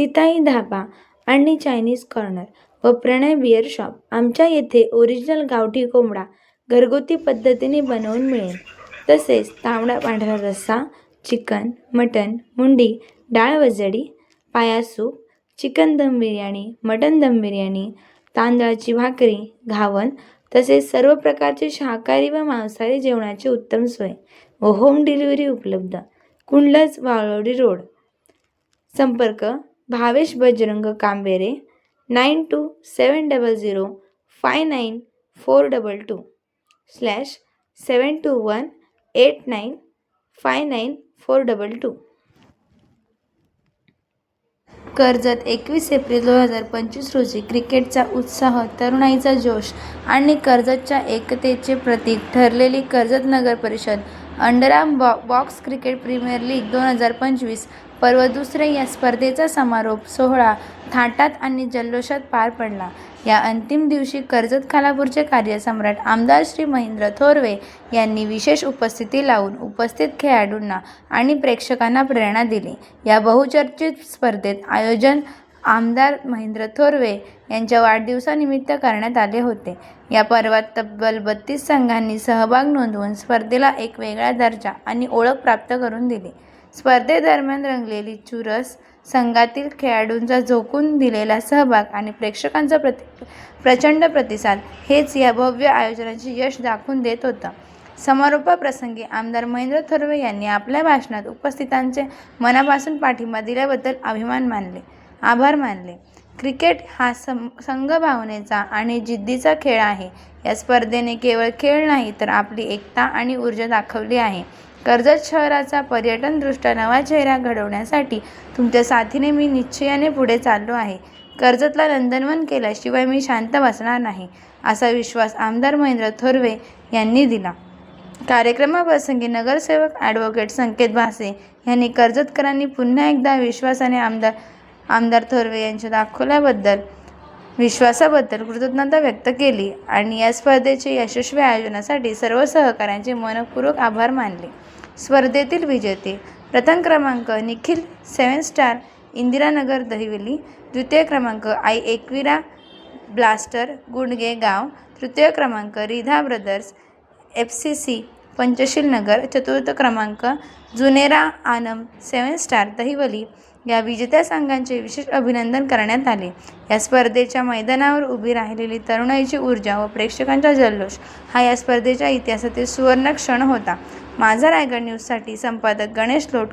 सीताई धाबा आणि Chinese corner व प्रणय beer shop आमच्या येथे ओरिजिनल गावठी कोंबडा घरगुती पद्धतीने बनवून मिळेल. तसेच तांबडा पांढरा रस्सा चिकन मटन मुंडी डाळ वजडी पाया सूप चिकन दम बिर्याणी मटन दम बिर्याणी तांदळाची भाकरी घावन तसेच सर्व प्रकारचे शाकाहारी व मांसाहारी जेवणाची उत्तम सोय व होम डिलिव्हरी उपलब्ध. कुंडलज वाळवडी रोड. संपर्क Bhavesh Bajrang Kambere nine two seven double zero five nine four double two slash seven two one eight nine five nine four double two. Karjat एकवीस एप्रिल दोन हजार पंचवीस रोजी क्रिकेटचा उत्साह तरुणाईचा जोश आणि कर्जतच्या एकतेचे प्रतीक ठरलेली कर्जत नगर परिषद अंडरआर्म बॉ बॉक्स क्रिकेट प्रीमियर लीग दोन हजार पंचवीस पर्व दुसरे या स्पर्धेचा समारोप सोहळा थाटात आणि जल्लोषात पार पडला. या अंतिम दिवशी कर्जत खालापूरचे कार्यसम्राट आमदार श्री महेंद्र थोरवे यांनी विशेष उपस्थिती लावून उपस्थित खेळाडूंना आणि प्रेक्षकांना प्रेरणा दिली. या बहुचर्चित स्पर्धेत आयोजन आमदार महेंद्र थोरवे यांच्या वाढदिवसानिमित्त करण्यात आले होते. या पर्वात तब्बल बत्तीस संघांनी सहभाग नोंदवून स्पर्धेला एक वेगळा दर्जा आणि ओळख प्राप्त करून दिली. स्पर्धेदरम्यान रंगलेली चुरस संघातील खेळाडूंचा झोकून दिलेला सहभाग आणि प्रेक्षकांचा प्रति प्रचंड प्रतिसाद हेच या भव्य आयोजनाचे यश दाखवून देत होतं. समारोपाप्रसंगी आमदार महेंद्र थोरवे यांनी आपल्या भाषणात उपस्थितांचे मनापासून पाठिंबा दिल्याबद्दल अभिमान मानले आभार मानले. क्रिकेट हा सं संघभावनेचा आणि जिद्दीचा खेळ आहे. या स्पर्धेने केवळ खेळ नाही तर आपली एकता आणि ऊर्जा दाखवली आहे. कर्जत शहराचा पर्यटनदृष्ट्या नवा चेहरा घडवण्यासाठी तुमच्या साथीने मी निश्चयाने पुढे चाललो आहे. कर्जतला नंदनवन केल्याशिवाय मी शांत बसणार नाही असा विश्वास आमदार महेंद्र थोरवे यांनी दिला. कार्यक्रमाप्रसंगी नगरसेवक ॲडव्होकेट संकेत भासे यांनी कर्जतकरांनी पुन्हा एकदा विश्वासाने आमदार आमदार थोरवे यांच्या दाखवल्याबद्दल विश्वासाबद्दल कृतज्ञता व्यक्त केली आणि या स्पर्धेचे यशस्वी आयोजनासाठी सर्व सहकाऱ्यांचे मनपूर्वक आभार मानले. स्पर्धेतील विजेते प्रथम क्रमांक निखिल सेवन स्टार इंदिरानगर दहिवली द्वितीय क्रमांक आई एकविरा ब्लास्टर गुंडगे गाव तृतीय क्रमांक Ridha brothers F C C Panchsheel Nagar चतुर्थ क्रमांक जुनेरा आनम सेवन स्टार दहिवली या विजेत्या संघांचे विशेष अभिनंदन करण्यात आले. या स्पर्धेच्या मैदानावर उभी राहिलेली तरुणाईची ऊर्जा व प्रेक्षकांचा जल्लोष हा या स्पर्धेच्या इतिहासातील सुवर्ण क्षण होता. माझा रायगड न्यूजसाठी संपादक गणेश लोट